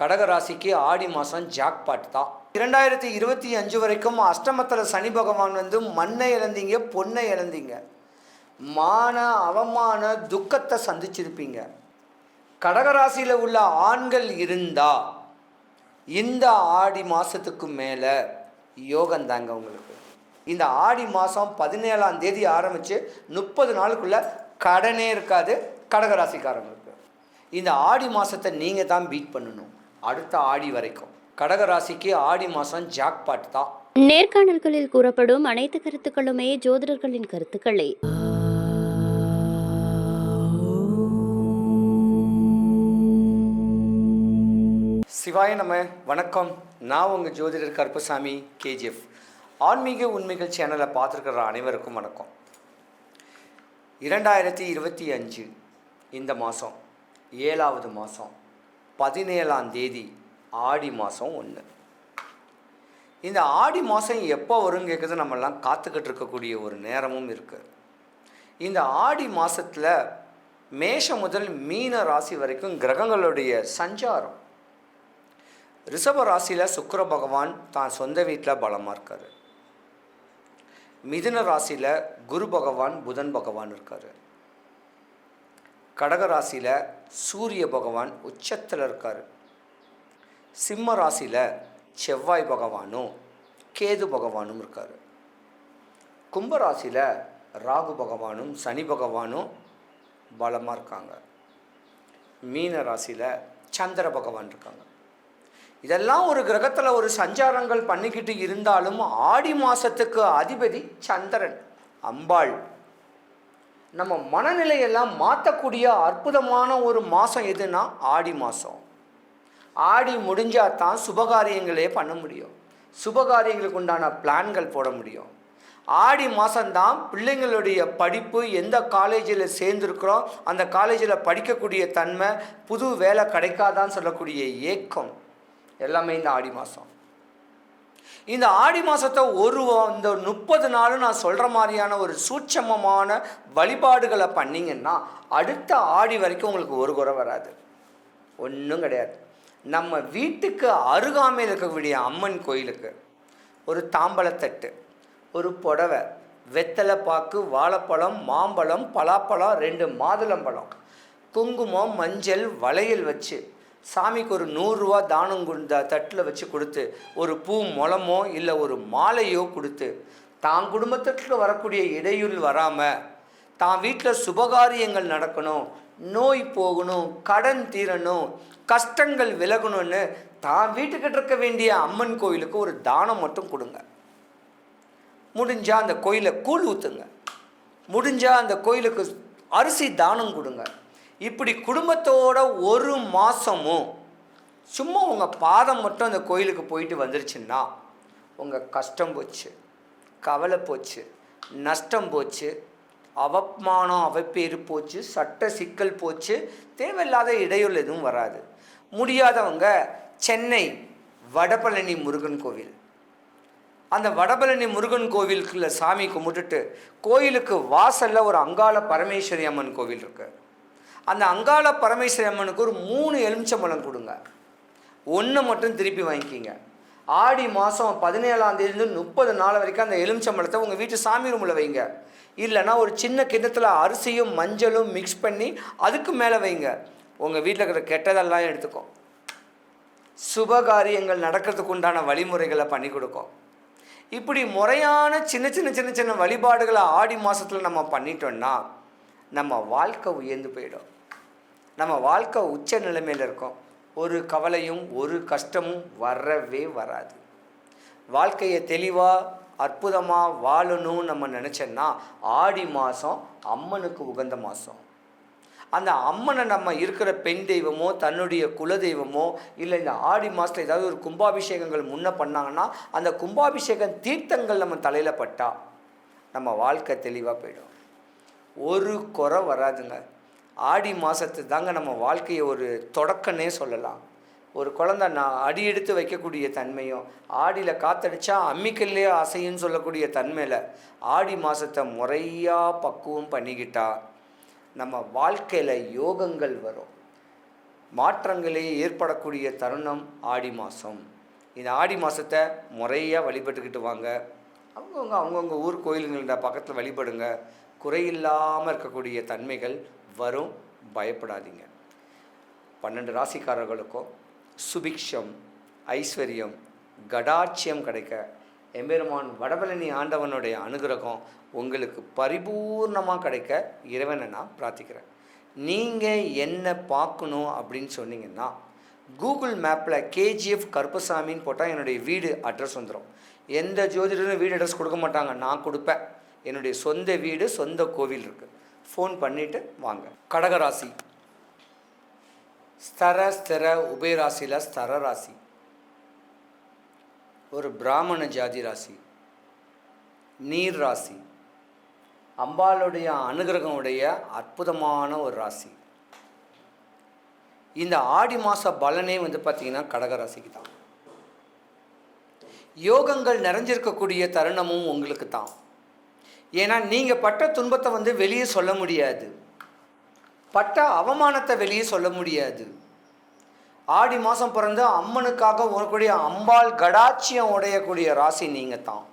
கடகராசிக்கு ஆடி மாதம் ஜாக்பாட் தான். இரண்டாயிரத்தி இருபத்தி அஞ்சு வரைக்கும் அஷ்டமத்தில் சனி பகவான் வந்து மண்ணை இழந்தீங்க பொண்ணை இழந்தீங்க. மான அவமான துக்கத்தை சந்திச்சிருப்பீங்க. கடகராசியில் உள்ள ஆண்கள் இருந்தா இந்த ஆடி மாதத்துக்கு மேலே யோகந்தாங்க உங்களுக்கு. இந்த ஆடி மாதம் பதினேழாம் தேதி ஆரம்பித்து முப்பது நாளுக்குள்ள கடனே இருக்காது கடகராசிக்காரங்களுக்கு. இந்த ஆடி மாதத்தை நீங்கள் தான் பீட் பண்ணணும். அடுத்த ஆடி வரைக்கும். கடகராசிக்கு ஆடி மாதம் ஜாக்பாட் தான். நேர்காணல்களில் கூறப்படும் அனைத்து கருத்துக்களுமே ஜோதிடர்களின் கருத்துக்களே. சிவாய நம்ம வணக்கம். நான் உங்கள் ஜோதிடர் கருப்பசாமி கேஜிஎஃப். ஆன்மீக உண்மைகள் சேனலை பார்த்துருக்கிற அனைவருக்கும் வணக்கம். இரண்டாயிரத்தி இருபத்தி அஞ்சு இந்த மாதம் ஏழாவது மாதம் பதினேழாம் தேதி ஆடி மாதம் ஒன்று இந்த ஆடி மாதம் எப்போ வரும் கேட்குறது நம்மெல்லாம் காத்துக்கிட்டு இருக்கக்கூடிய ஒரு நேரமும் இருக்குது இந்த ஆடி மாதத்தில் மேஷம் முதல் மீன ராசி வரைக்கும் கிரகங்களுடைய சஞ்சாரம். ரிஷப ராசியில் சுக்கர பகவான் தான் சொந்த வீட்டில் பலமாக இருக்கார். மிதுன ராசியில் குரு பகவான் புதன் பகவான் இருக்கார். கடக ராசியில் சூரிய பகவான் உச்சத்தில் இருக்கார். சிம்ம ராசியில் செவ்வாய் பகவானும் கேது பகவானும் இருக்கார். கும்பராசியில் ராகு பகவானும் சனி பகவானும் பலமாக இருக்காங்க. மீன ராசியில் சந்திர பகவான் இருக்காங்க. இதெல்லாம் ஒரு கிரகத்தில் ஒரு சஞ்சாரங்கள் பண்ணிக்கிட்டு இருந்தாலும் ஆடி மாதத்துக்கு அதிபதி சந்திரன் அம்பாள். நம்ம மனநிலையெல்லாம் மாற்றக்கூடிய அற்புதமான ஒரு மாதம் எதுனா ஆடி மாதம் ஆடி முடிஞ்சால் தான் சுபகாரியங்களே பண்ண முடியும். சுபகாரியங்களுக்கு உண்டான பிளான்கள் போட முடியும். ஆடி மாதம்தான் பிள்ளைங்களுடைய படிப்பு எந்த காலேஜில் சேர்ந்துருக்குறோம் அந்த காலேஜில் படிக்கக்கூடிய தன்மை புது வேலை கிடைக்காதான்னு சொல்லக்கூடிய ஏக்கம் எல்லாமே இந்த ஆடி மாதம் இந்த ஆடி மாதத்தை ஒரு இந்த முப்பது நாளும் நான் சொல்கிற மாதிரியான ஒரு சூட்சமமான வழிபாடுகளை பண்ணிங்கன்னா அடுத்த ஆடி வரைக்கும் உங்களுக்கு ஒரு குறை வராது. ஒன்றும் கிடையாது. நம்ம வீட்டுக்கு அருகாமையில் இருக்கக்கூடிய அம்மன் கோயிலுக்கு ஒரு தாம்பலத்தட்டு ஒரு புடவை வெத்தலை பாக்கு வாழைப்பழம் மாம்பழம் பலாப்பழம் ரெண்டு மாதுளம்பழம் குங்குமம் மஞ்சள் வளையல் வச்சு சாமிக்கு ஒரு நூறுரூவா தானம் கொடுத்த தட்டில் வச்சு கொடுத்து ஒரு பூ முளமோ இல்லை ஒரு மாலையோ கொடுத்து தான் குடும்பத்திற்கு வரக்கூடிய இடையூறு வராமல் தான் வீட்டில் சுபகாரியங்கள் நடக்கணும் நோய் போகணும் கடன் தீரணும் கஷ்டங்கள் விலகணும்னு தான் வீட்டுக்கிட்ட இருக்க வேண்டிய அம்மன் கோயிலுக்கு ஒரு தானம் மட்டும் கொடுங்க. முடிஞ்சால் அந்த கோயிலை கூழ் ஊற்றுங்க முடிஞ்சால் அந்த கோயிலுக்கு அரிசி தானம் கொடுங்க. இப்படி குடும்பத்தோட ஒரு மாதமும் சும்மா உங்கள் பாதம் மட்டும் அந்த கோயிலுக்கு போயிட்டு வந்துருச்சுன்னா உங்கள் கஷ்டம் போச்சு கவலை போச்சு நஷ்டம் போச்சு அவமானம் அவப்பேறு போச்சு சட்ட சிக்கல் போச்சு தேவையில்லாத இடையூறு எதுவும் வராது. முடியாதவங்க சென்னை வடபழனி முருகன் கோவில். அந்த வடபழனி முருகன் கோவிலுக்குள்ள சாமி கும்பிட்டுட்டு கோயிலுக்கு வாசலில் ஒரு அங்காள பரமேஸ்வரி அம்மன் கோவில் இருக்குது அந்த அங்காள பரமேஸ்வரி அம்மனுக்கு ஒரு மூணு எலுமிச்சம்பழம் கொடுங்க. ஒன்று மட்டும் திருப்பி வாங்கிக்கிங்க. ஆடி மாதம் பதினேழாம் தேதியிலிருந்து முப்பது நாள் வரைக்கும் அந்த எலுமிச்சம்பழத்தை உங்கள் வீட்டு சாமி ரூமில் வைங்க. இல்லைன்னா ஒரு சின்ன கிண்ணத்தில் அரிசியும் மஞ்சளும் மிக்ஸ் பண்ணி அதுக்கு மேலே வைங்க. உங்கள் வீட்டில் இருக்கிற கெட்டதெல்லாம் எடுத்துக்கும் சுபகாரியங்கள் நடக்கிறதுக்கு உண்டான வழிமுறைகளை பண்ணி கொடுக்கும் இப்படி முறையான சின்ன சின்ன சின்ன சின்ன வழிபாடுகளை ஆடி மாதத்தில் நம்ம பண்ணிட்டோம்னா நம்ம வாழ்க்கை உயர்ந்து போயிடும். நம்ம வாழ்க்கை உச்ச நிலைமையில் இருக்கோம். ஒரு கவலையும் ஒரு கஷ்டமும் வரவே வராது. வாழ்க்கையை தெளிவாக அற்புதமாக வாழணும்னு நம்ம நினச்சோன்னா ஆடி மாதம் அம்மனுக்கு உகந்த மாதம் அந்த அம்மனை நம்ம இருக்கிற பெண் தெய்வமோ தன்னுடைய குல தெய்வமோ இல்லை இந்த ஆடி மாதத்தில் ஏதாவது ஒரு கும்பாபிஷேகங்கள் முன்ன பண்ணாங்கன்னா அந்த கும்பாபிஷேகம் தீர்த்தங்கள் நம்ம தலையில் பட்டால் நம்ம வாழ்க்கை தெளிவாக போயிடும். ஒரு குறை வராதுங்க. ஆடி மாதத்து தாங்க நம்ம வாழ்க்கையை ஒரு தொடக்கன்னே சொல்லலாம். ஒரு குழந்தை நான் அடி எடுத்து வைக்கக்கூடிய தன்மையும் ஆடியில் காத்தடிச்சா அம்மிக்கல்லே அசைன்னு சொல்லக்கூடிய தன்மையில் ஆடி மாதத்தை முறையாக பக்குவம் பண்ணிக்கிட்டா நம்ம வாழ்க்கையில் யோகங்கள் வரும். மாற்றங்களே ஏற்படக்கூடிய தருணம் ஆடி மாதம் இந்த ஆடி மாதத்தை முறையாக வழிபட்டுக்கிட்டு வாங்க. அவங்கவுங்க அவங்கவுங்க ஊர் கோயிலுங்கள பக்கத்தில் வழிபடுங்க. குறையில்லாமல் இருக்கக்கூடிய தன்மைகள் வரும் பயப்படாதீங்க. பன்னெண்டு ராசிக்காரர்களுக்கும் சுபிக்ஷம் ஐஸ்வர்யம் கடாட்சியம் கிடைக்க எம்பெருமான் வடபழனி ஆண்டவனுடைய அனுகிரகம் உங்களுக்கு பரிபூர்ணமாக கிடைக்க இறைவனை நான் பிரார்த்திக்கிறேன். நீங்கள் என்ன பார்க்கணும் அப்படின்னு சொன்னீங்கன்னா கூகுள் மேப்பில் கேஜிஎஃப் கருப்பசாமின்னு போட்டால் என்னுடைய வீடு அட்ரஸ் வந்துடும் எந்த ஜோதிடரும் வீடு அட்ரஸ் கொடுக்க மாட்டாங்க. நான் கொடுப்பேன். என்னுடைய சொந்த வீடு சொந்த கோவில் இருக்குது ஃபோன் பண்ணிவிட்டு வாங்க. கடகராசி. ஸ்தர ஸ்திர உபயராசியில் ஸ்தர ராசி. ஒரு பிராமண ஜாதி ராசி. நீர் ராசி. அம்பாளுடைய அனுகிரகமுடைய அற்புதமான ஒரு ராசி. இந்த ஆடி மாத பலனே வந்து பார்த்திங்கன்னா கடகராசிக்கு தான். யோகங்கள் நிறைஞ்சிருக்கக்கூடிய தருணமும் உங்களுக்கு தான் ஏன்னா நீங்கள் பட்ட துன்பத்தை வந்து வெளியே சொல்ல முடியாது. பட்ட அவமானத்தை வெளியே சொல்ல முடியாது. ஆடி மாதம் பிறந்து அம்மனுக்காக வரக்கூடிய அம்பாள் கடாட்சியம் உடையக்கூடிய ராசி நீங்கள் தான்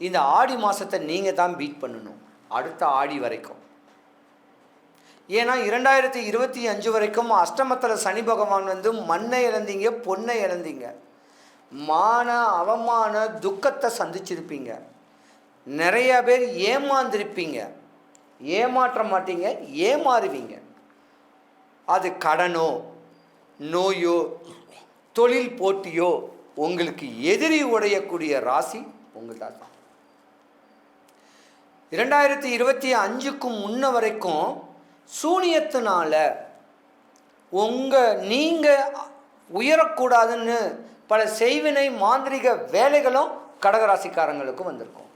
இந்த ஆடி மாதத்தை நீங்கள் தான் பீட் பண்ணணும். அடுத்த ஆடி வரைக்கும். ஏன்னா இரண்டாயிரத்தி இருபத்தி அஞ்சு வரைக்கும் அஷ்டமத்தில் சனி பகவான் வந்து மண்ணை இழந்தீங்க பொண்ணை இழந்தீங்க. மான அவமான துக்கத்தை சந்திச்சிருப்பீங்க. நிறையா பேர் ஏமாந்திருப்பீங்க. ஏமாற்ற மாட்டீங்க ஏமாறுவீங்க. அது கடனோ நோயோ தொழில் போட்டியோ உங்களுக்கு எதிரி உடையக்கூடிய ராசி உங்கள் தான் இரண்டாயிரத்தி இருபத்தி அஞ்சுக்கும் முன்ன வரைக்கும் சூனியத்தினால உங்கள் நீங்கள் உயரக்கூடாதுன்னு பல செய்வினை மாந்திரிக வேலைகளும் கடகராசிக்காரங்களுக்கும் வந்திருக்கும்.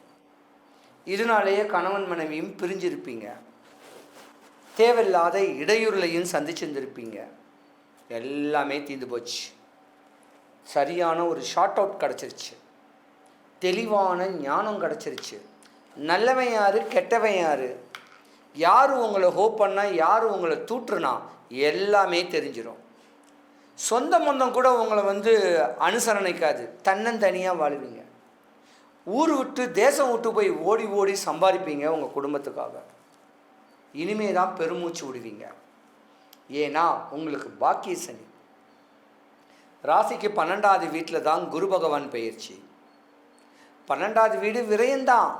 இதனாலேயே கணவன் மனைவியும் பிரிஞ்சிருப்பீங்க. தேவையில்லாத இடையூறுலையும் சந்திச்சிருந்திருப்பீங்க. எல்லாமே தீர்ந்து போச்சு. சரியான ஒரு ஷார்ட் அவுட் கிடச்சிருச்சு. தெளிவான ஞானம் கிடச்சிருச்சு. நல்லவன் யார் கெட்டவன் யார்? யார் உங்களை ஹோப் பண்ணால் யார் உங்களை தூற்றுனா எல்லாமே தெரிஞ்சிடும் சொந்த மந்தம் கூட உங்களை வந்து அனுசரணைக்காது. தன்னந்தனியாக வாழுவீங்க. ஊர் விட்டு தேசம் விட்டு போய் ஓடி ஓடி சம்பாதிப்பீங்க உங்கள் குடும்பத்துக்காக. இனிமே தான் பெருமூச்சு விடுவீங்க. ஏன்னா உங்களுக்கு பாக்கிய சனி. ராசிக்கு பன்னெண்டாவது வீட்டில் தான் குரு பகவான் பயிற்சி பன்னெண்டாவது வீடு விரயம்தான்.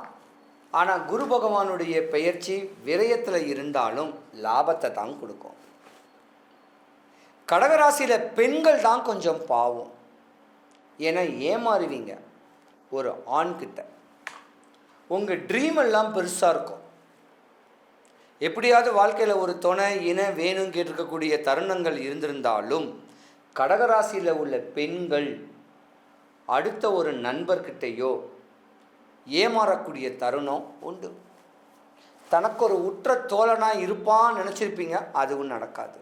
ஆனால் குரு பகவானுடைய பெயர்ச்சி விரயத்தில் இருந்தாலும் லாபத்தை தான் கொடுக்கும். கடகராசியில் பெண்கள் தான் கொஞ்சம் பாவம். ஏன்னா ஏமாறுவீங்க. ஒரு ஆண்கிட்ட. உங்கள் ட்ரீம் எல்லாம் பெருசாக இருக்கும். எப்படியாவது வாழ்க்கையில் ஒரு துணை இன வேணும் கேட்டிருக்கக்கூடிய தருணங்கள் இருந்திருந்தாலும் கடகராசியில் உள்ள பெண்கள் அடுத்த ஒரு நண்பர்கிட்டையோ ஏமாறக்கூடிய தருணம் உண்டு. தனக்கு ஒரு உற்ற தோழனாக இருப்பான்னு நினச்சிருப்பீங்க அதுவும் நடக்காது.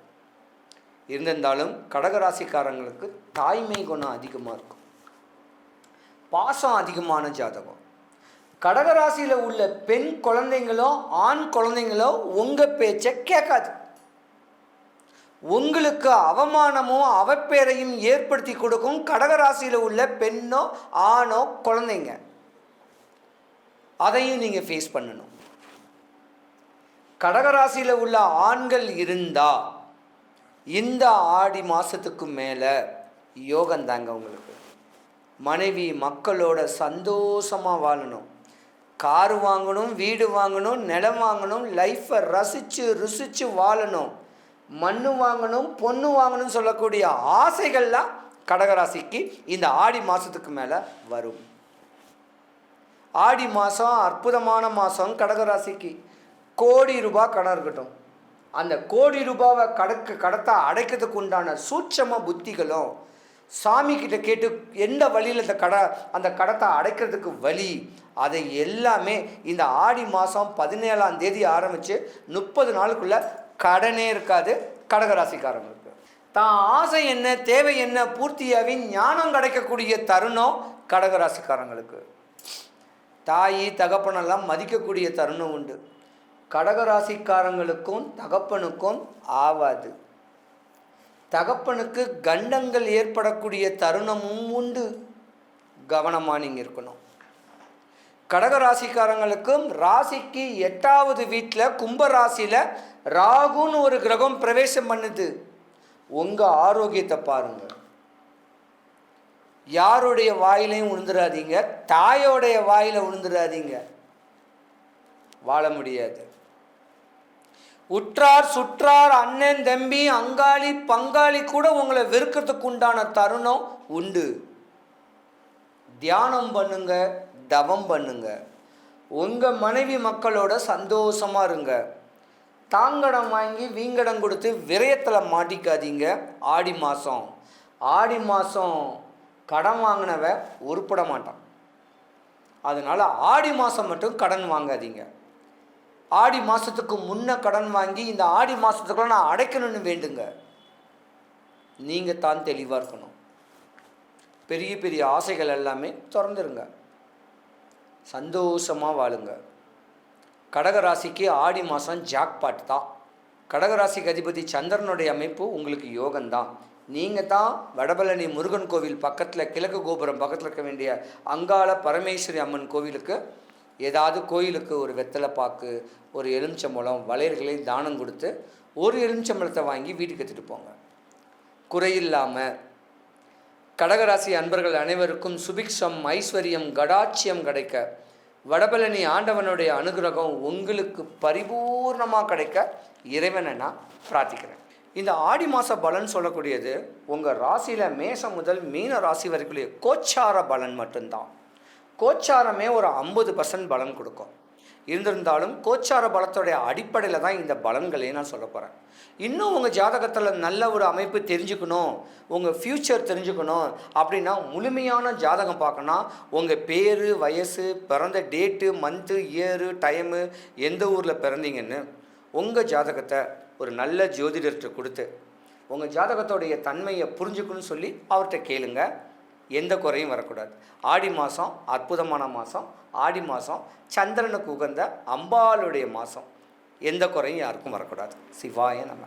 இருந்திருந்தாலும் கடகராசிக்காரங்களுக்கு தாய்மை குணம் அதிகமாக இருக்கும். பாசம் அதிகமான ஜாதகம். கடகராசியில் உள்ள பெண் குழந்தைங்களோ ஆண் குழந்தைங்களோ உங்கள் பேச்சை கேட்காது. உங்களுக்கு அவமானமோ அவப்பேரையும் ஏற்படுத்தி கொடுக்கும் கடகராசியில் உள்ள பெண்ணோ ஆணோ குழந்தைங்க. அதையும் நீங்கள் ஃபேஸ் பண்ணணும். கடகராசியில் உள்ள ஆண்கள் இருந்தால் இந்த ஆடி மாதத்துக்கு மேலே யோகந்தாங்க உங்களுக்கு. மனைவி மக்களோட சந்தோஷமாக வாழணும். கார் வாங்கணும் வீடு வாங்கணும் நிலம் வாங்கணும் லைஃப்பை ரசித்து ருசித்து வாழணும். மண்ணு வாங்கணும் பொண்ணு வாங்கணும்னு சொல்லக்கூடிய ஆசைகள்லாம் கடகராசிக்கு இந்த ஆடி மாதத்துக்கு மேலே வரும். ஆடி மாதம் அற்புதமான மாதம் கடகராசிக்கு. கோடி ரூபாய் கடன் இருக்கட்டும். அந்த கோடி ரூபாவை கடக்க கடத்த அடைக்கிறதுக்கு உண்டான சூட்சம புத்திகளும் சாமி கிட்ட கேட்டு எந்த வழியில் இந்த கடை அந்த கடத்தை அடைக்கிறதுக்கு வழி? அதை எல்லாமே இந்த ஆடி மாதம் பதினேழாம் தேதி ஆரம்பித்து முப்பது நாளுக்குள்ளே கடனே இருக்காது கடகராசிக்காரங்களுக்கு தான் ஆசை என்ன தேவை என்ன பூர்த்தியாகி ஞானம் கிடைக்கக்கூடிய தருணம் கடகராசிக்காரங்களுக்கு. தாய் தகப்பனெல்லாம் மதிக்கக்கூடிய தருணம் உண்டு. கடகராசிக்காரங்களுக்கும் தகப்பனுக்கும் ஆவாது. தகப்பனுக்கு கண்டங்கள் ஏற்படக்கூடிய தருணமும் உண்டு. கவனமாக நீங்கள் இருக்கணும். கடக ராசிக்காரங்களுக்கும் ராசிக்கு எட்டாவது வீட்டில் கும்ப ராசியில் ராகுன்னு ஒரு கிரகம் பிரவேசம் பண்ணுது. உங்கள் ஆரோக்கியத்தை பாருங்கள் யாருடைய வாயிலையும் விழுந்துடாதீங்க தாயோடைய வாயில விழுந்துடாதீங்க வாழ முடியாது. உற்றார் சுற்றார் அண்ணன் தம்பி அங்காளி பங்காளி கூட உங்களை வெறுக்கிறதுக்கு உண்டான தருணம் உண்டு. தியானம் பண்ணுங்க தவம் பண்ணுங்க. உங்கள் மனைவி மக்களோட சந்தோஷமாக இருங்க. தாங்கடம் வாங்கி வீங்கடம் கொடுத்து விரயத்தில் மாட்டிக்காதீங்க. ஆடி மாதம் ஆடி மாதம் கடன் வாங்கினவ உருப்பட மாட்டான். அதனால் ஆடி மாதம் மட்டும் கடன் வாங்காதீங்க. ஆடி மாதத்துக்கு முன்ன கடன் வாங்கி இந்த ஆடி மாதத்துக்குள்ள நான் அடைக்கணும்னு வேண்டுங்க. நீங்கள் தான் தெளிவாக இருக்கணும். பெரிய பெரிய ஆசைகள் எல்லாமே திறந்துருங்க. சந்தோஷமாக வாழுங்க. கடகராசிக்கு ஆடி மாதம் ஜாக்பாட் தான். கடகராசிக்கு அதிபதி சந்திரனுடைய அமைப்பு உங்களுக்கு யோகம்தான் நீங்கள் தான் வடபழனி முருகன் கோவில் பக்கத்தில் கிழக்கு கோபுரம் பக்கத்தில் இருக்க வேண்டிய அங்காள பரமேஸ்வரி அம்மன் கோவிலுக்கு ஏதாவது கோயிலுக்கு ஒரு வெத்தலை பாக்கு ஒரு எலுமிச்சம்பழம் வளையல்களை தானம் கொடுத்து ஒரு எலுமிச்சம்பழத்தை வாங்கி வீட்டுக்கு எடுத்துகிட்டு போங்க. குறையில்லாமல் கடகராசி அன்பர்கள் அனைவருக்கும் சுபிக்ஷம் ஐஸ்வர்யம் கடாட்சியம் கிடைக்க வடபழனி ஆண்டவனுடைய அனுகிரகம் உங்களுக்கு பரிபூர்ணமாக கிடைக்க இறைவனை நான் பிரார்த்திக்கிறேன். இந்த ஆடி மாத பலன் சொல்லக்கூடியது உங்கள் ராசியில் மேசம் முதல் மீன ராசி வரைக்குள்ளே கோச்சார பலன் மட்டும்தான். கோச்சாரமே ஒரு ஐம்பது பர்சன்ட் பலன் கொடுக்கும். இருந்திருந்தாலும் கோச்சார பலத்தோடைய அடிப்படையில் தான் இந்த பலன்களையும் நான் சொல்ல போகிறேன் இன்னும் உங்கள் ஜாதகத்தில் நல்ல ஒரு அமைப்பு தெரிஞ்சுக்கணும் உங்கள் ஃப்யூச்சர் தெரிஞ்சுக்கணும் அப்படின்னா முழுமையான ஜாதகம் பார்க்கணும் உங்கள் பேர் வயசு பிறந்த டேட்டு மந்த்து இயரு டைமு எந்த ஊரில் பிறந்தீங்கன்னு உங்கள் ஜாதகத்தை ஒரு நல்ல ஜோதிடர்கிட்ட கொடுத்து உங்கள் ஜாதகத்தோடைய தன்மையை புரிஞ்சுக்கணும்னு சொல்லி அவர்கிட்ட கேளுங்கள் எந்த குறையும் வரக்கூடாது. ஆடி மாதம் அற்புதமான மாதம் ஆடி மாதம் சந்திரனுக்கு உகந்த அம்பாளுடைய மாதம் எந்த குறையும் யாருக்கும் வரக்கூடாது. சிவாய நம்ம